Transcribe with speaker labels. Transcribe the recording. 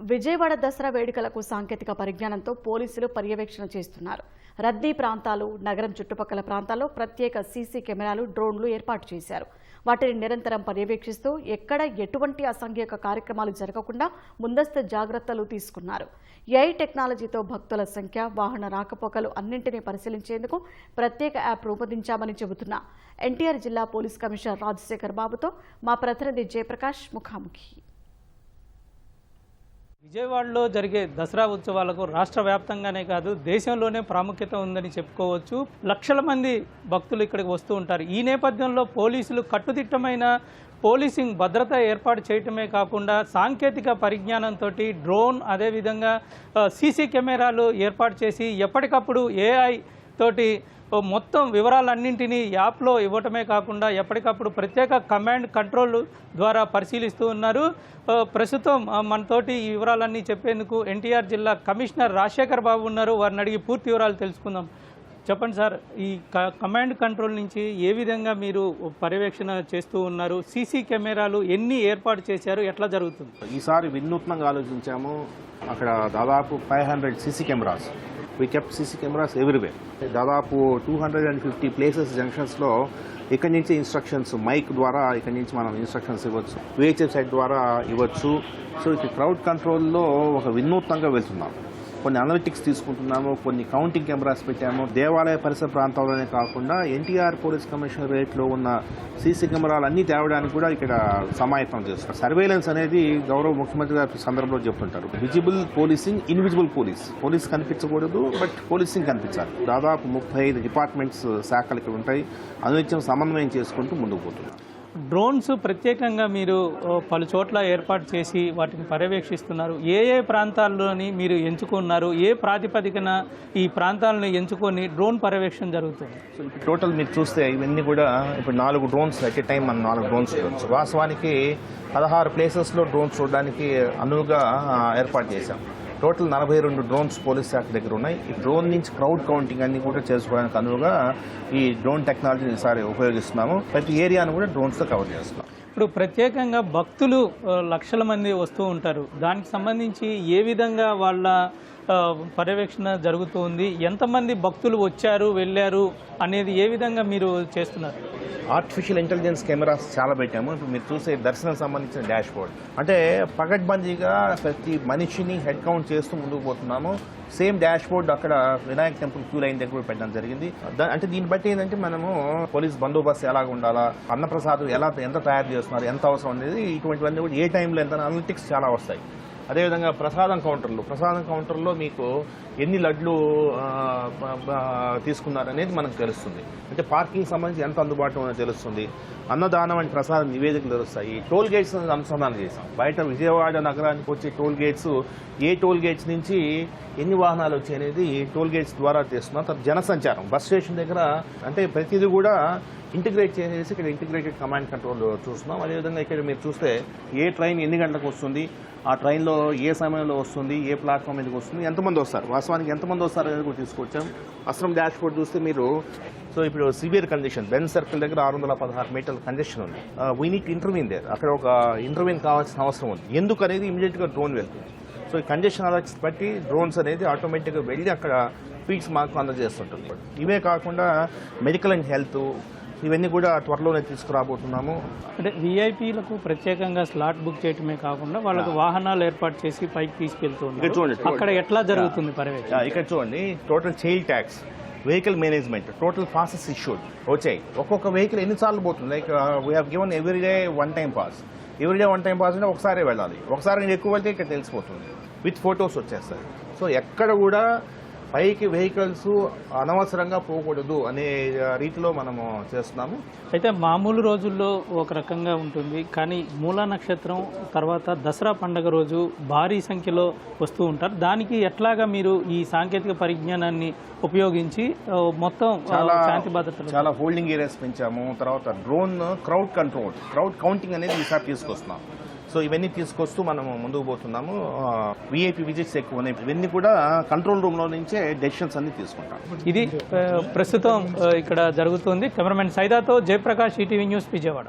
Speaker 1: విజయవాడ దసరా వేడుకలకు సాంకేతిక పరిజ్ఞానంతో పోలీసులు పర్యవేక్షణ చేస్తున్నారు. రద్దీ ప్రాంతాలు నగరం చుట్టుపక్కల ప్రాంతాల్లో ప్రత్యేక సీసీ కెమెరాలు డ్రోన్లు ఏర్పాటు చేశారు. వాటిని నిరంతరం పర్యవేక్షిస్తూ ఎక్కడ ఎటువంటి అసాంఘిక కార్యక్రమాలు జరగకుండా ముందస్తు జాగ్రత్తలు తీసుకున్నారు. ఏఐ టెక్నాలజీతో భక్తుల సంఖ్య వాహన రాకపోకలు అన్నింటినీ పరిశీలించేందుకు ప్రత్యేక యాప్ రూపొందించామని చెబుతున్న. ఎన్టీఆర్ జిల్లా పోలీస్ కమిషనర్ రాజశేఖర్ బాబుతో మా ప్రతినిధి జయప్రకాష్ ముఖాముఖి.
Speaker 2: విజయవాడలో జరిగే దసరా ఉత్సవాలకు రాష్ట్ర వ్యాప్తంగానే కాదు దేశంలోనే ప్రాముఖ్యత ఉందని చెప్పుకోవచ్చు. లక్షల మంది భక్తులు ఇక్కడికి వస్తూ ఉంటారు. ఈ నేపథ్యంలో పోలీసులు కట్టుదిట్టమైన పోలీసింగ్ భద్రత ఏర్పాటు చేయటమే కాకుండా సాంకేతిక పరిజ్ఞానంతో డ్రోన్ అదేవిధంగా సీసీ కెమెరాలు ఏర్పాటు చేసి ఎప్పటికప్పుడు ఏఐ తోటి మొత్తం వివరాలన్నింటినీ యాప్లో ఇవ్వటమే కాకుండా ఎప్పటికప్పుడు ప్రత్యేక కమాండ్ కంట్రోల్ ద్వారా పరిశీలిస్తూ ఉన్నారు. ప్రస్తుతం మనతోటి ఈ వివరాలన్నీ చెప్పేందుకు ఎన్టీఆర్ జిల్లా కమిషనర్ రాజశేఖర్ బాబు ఉన్నారు. వారిని అడిగి పూర్తి వివరాలు తెలుసుకుందాం. చెప్పండి సార్ ఈ క- కమాండ్ కంట్రోల్ నుంచి ఏ విధంగా మీరు పర్యవేక్షణ చేస్తూ ఉన్నారు? సీసీ కెమెరాలు ఎన్ని ఏర్పాటు చేశారు? ఎట్లా జరుగుతుంది?
Speaker 3: ఈసారి వినూత్నంగా ఆలోచించాము. అక్కడ దాదాపు five hundred CC cameras. We keep CC cameras everywhere దాదాపు two hundred and fifty places జంక్షన్స్లో ఇక్కడి నుంచి ఇన్స్ట్రక్షన్స్ మైక్ ద్వారా ఇక్కడి నుంచి మనం ఇన్స్ట్రక్షన్స్ ఇవ్వచ్చు. విహెచ్ఎఫ్ సైట్ ద్వారా ఇవ్వచ్చు. సో ఇది క్రౌడ్ కంట్రోల్లో ఒక వినూత్నంగా వెళ్తున్నాం. కొన్ని అనలిటిక్స్ తీసుకుంటున్నాము కొన్ని కౌంటింగ్ కెమెరాస్ పెట్టాము. దేవాలయ పరిసర ప్రాంతాల్లోనే కాకుండా ఎన్టీఆర్ పోలీస్ కమిషనరేట్లో ఉన్న సీసీ కెమెరాలు అన్నీ తేవడానికి కూడా ఇక్కడ సమాయత్తం చేస్తారు సర్వేలెన్స్ అనేది గౌరవ ముఖ్యమంత్రి గారి సందర్భంలో చెప్తుంటారు. Visible policing invisible police police కనిపించకూడదు బట్ పోలీసింగ్ కనిపించాలి. దాదాపు ముప్పై ఐదు డిపార్ట్మెంట్స్ శాఖలు ఇక్కడ ఉంటాయి. అనునిత్యం సమన్వయం చేసుకుంటూ ముందుకు పోతున్నారు
Speaker 2: డ్రోన్స్ ప్రత్యేకంగా మీరు పలు చోట్ల ఏర్పాటు చేసి వాటిని పర్యవేక్షిస్తున్నారు. ఏ ఏ ప్రాంతాల్లోని మీరు ఎంచుకున్నారు? ఏ ప్రాతిపదికన ఈ ప్రాంతాలను ఎంచుకొని డ్రోన్ పర్యవేక్షణ జరుగుతుంది?
Speaker 3: సో ఇప్పుడు టోటల్ మీరు చూస్తే ఇవన్నీ కూడా ఇప్పుడు నాలుగు డ్రోన్స్ అట్ ఏ టైం మనం నాలుగు డ్రోన్స్ చూడవచ్చు వాస్తవానికి పదహారు ప్లేసెస్లో డ్రోన్స్ చూడడానికి అనువుగా ఏర్పాటు చేశాం. టోటల్ నలభై రెండు డ్రోన్స్ పోలీస్ శాఖ దగ్గర ఉన్నాయి. ఈ డ్రోన్ నుంచి క్రౌడ్ కౌంటింగ్ అన్ని కూడా చేసుకోవడానికి అనువుగా ఈ డ్రోన్ టెక్నాలజీని ఈసారి ఉపయోగిస్తున్నాము. ప్రతి ఏరియాను కూడా డ్రోన్స్తో కవర్ చేస్తున్నాం.
Speaker 2: ఇప్పుడు ప్రత్యేకంగా భక్తులు లక్షల మంది వస్తూ ఉంటారు. దానికి సంబంధించి ఏ విధంగా వాళ్ళ పర్యవేక్షణ జరుగుతుంది ఎంతమంది భక్తులు వచ్చారు వెళ్ళారు అనేది ఏ విధంగా మీరు చేస్తున్నారు?
Speaker 3: ఆర్టిఫిషియల్ ఇంటెలిజెన్స్ కెమెరాస్ చాలా పెట్టాము. ఇప్పుడు మీరు చూసే దర్శనం సంబంధించిన డాష్ బోర్డ్ అంటే పగడ్బందీగా ప్రతి మనిషిని హెడ్ కౌంట్ చేస్తూ ముందుకు పోతున్నాము. సేమ్ డాష్ బోర్డ్ అక్కడ వినాయక్ టెంపుల్ క్యూ లైన్ దగ్గర కూడా పెట్టడం జరిగింది. దా- అంటే దీన్ని బట్టి ఏంటంటే మనము పోలీస్ బందోబస్తు ఎలా ఉండాలా అన్నప్రసాదం ఎలా ఎంత తయారు చేస్తున్నారు ఎంత అవసరం అనేది ఇటువంటివన్నీ కూడా ఏ టైంలో ఎంత అనలిటిక్స్ చాలా వస్తాయి. అదేవిధంగా ప్రసాదం కౌంటర్లు. ప్రసాదం కౌంటర్లో మీకు ఎన్ని లడ్లు తీసుకున్నారనేది తీసుకున్నారు అనేది మనకు తెలుస్తుంది. అంటే పార్కింగ్ సంబంధించి ఎంత అందుబాటులో ఉన్నది తెలుస్తుంది. అన్నదానం అండ్ ప్రసాదం నివేదికలు తెలుస్తాయి. టోల్ గేట్స్ అనుసంధానం చేశాం. బయట విజయవాడ నగరానికి వచ్చే టోల్ గేట్స్ ఏ టోల్ గేట్స్ నుంచి ఎన్ని వాహనాలు వచ్చాయి అనేది టోల్ గేట్స్ ద్వారా చేస్తున్నాం తర్వాత జనసంచారం. బస్ స్టేషన్ దగ్గర అంటే ప్రతిదీ కూడా ఇంటిగ్రేట్ చేసేసి ఇక్కడ ఇంటిగ్రేటెడ్ కమాండ్ కంట్రోల్ చూస్తున్నాం. అదేవిధంగా ఇక్కడ మీరు చూస్తే ఏ ట్రైన్ ఎన్ని గంటలకు వస్తుంది ఆ ట్రైన్లో ఏ సమయంలో వస్తుంది ఏ ప్లాట్ఫామ్ మీదకి వస్తుంది ఎంతమంది వస్తారు వాస్తవానికి ఎంతమంది వస్తారు అనేది కూడా తీసుకొచ్చాం. అసలు డాష్ బోర్డ్ చూస్తే మీరు సో ఇప్పుడు సివియర్ కండిషన్ బెన్ సర్కిల్ దగ్గర ఆరు వందల పదహారు మీటర్ల కంజెషన్ ఉంది. వీ నీట్ ఇంటర్వ్యూన్ దేర్ అక్కడ ఒక ఇంటర్వ్యూన్ కావాల్సిన అవసరం ఉంది. ఎందుకు అనేది ఇమీడియట్గా డ్రోన్ వెళ్తుంది. సో ఈ కంజెషన్ అలర్ట్స్ బట్టి డ్రోన్స్ అనేది ఆటోమేటిక్గా వెళ్ళి అక్కడ ఫీడ్స్ మాకు అందజేస్తుంటుంది. ఇవే కాకుండా మెడికల్ అండ్ హెల్త్ ఇవన్నీ కూడా త్వరలోనే తీసుకురాబోతున్నాము.
Speaker 2: అంటే విఐపీలకు ప్రత్యేకంగా స్లాట్ బుక్ చేయటమే కాకుండా వాళ్ళకు వాహనాలు ఏర్పాటు చేసి పైకి తీసుకెళ్తూ
Speaker 3: ఇక్కడ చూడండి,
Speaker 2: ఉన్నారు అక్కడ ఎట్లా జరుగుతుంది పర్యవేక్షణ?
Speaker 3: ఇక్కడ చూడండి. Total child tax vehicle management total passes issued వచ్చాయి. ఒక్కొక్క వెహికల్ ఎన్నిసార్లు పోతుంది? Like we have given every day one time pass every day one time pass అంటే ఒకసారి వెళ్ళాలి. ఒకసారి నేను ఎక్కువ వెళ్తే ఇక్కడ తెలిసిపోతుంది. విత్ ఫొటోస్ వచ్చేస్తాయి. సో ఎక్కడ కూడా పైకి వెహికల్స్ అనవసరంగా పోకూడదు అనే రీతిలో మనము చేస్తున్నాము.
Speaker 2: అయితే మామూలు రోజుల్లో ఒక రకంగా ఉంటుంది కానీ మూలా నక్షత్రం తర్వాత దసరా పండగ రోజు భారీ సంఖ్యలో వస్తూ ఉంటారు. దానికి ఎట్లాగా మీరు ఈ సాంకేతిక పరిజ్ఞానాన్ని ఉపయోగించి మొత్తం శాంతి భద్రతలు
Speaker 3: చాలా హోల్డింగ్ ఏరియాస్ పెంచాము తర్వాత drone crowd control crowd counting అనేది ఈసారి తీసుకొస్తున్నాం. సో ఇవన్నీ తీసుకొస్తూ మనము ముందుకు పోతున్నాము. విఐపి విజిట్స్ ఎక్కువ ఉన్నాయి. ఇవన్నీ కూడా కంట్రోల్ రూమ్లో నుంచే డెసిషన్స్ అన్ని తీసుకుంటాం.
Speaker 2: ఇది ప్రస్తుతం ఇక్కడ జరుగుతుంది. కెమెరామెన్ సైదాతో జయప్రకాష్ ఈటీవీ న్యూస్ విజయవాడ.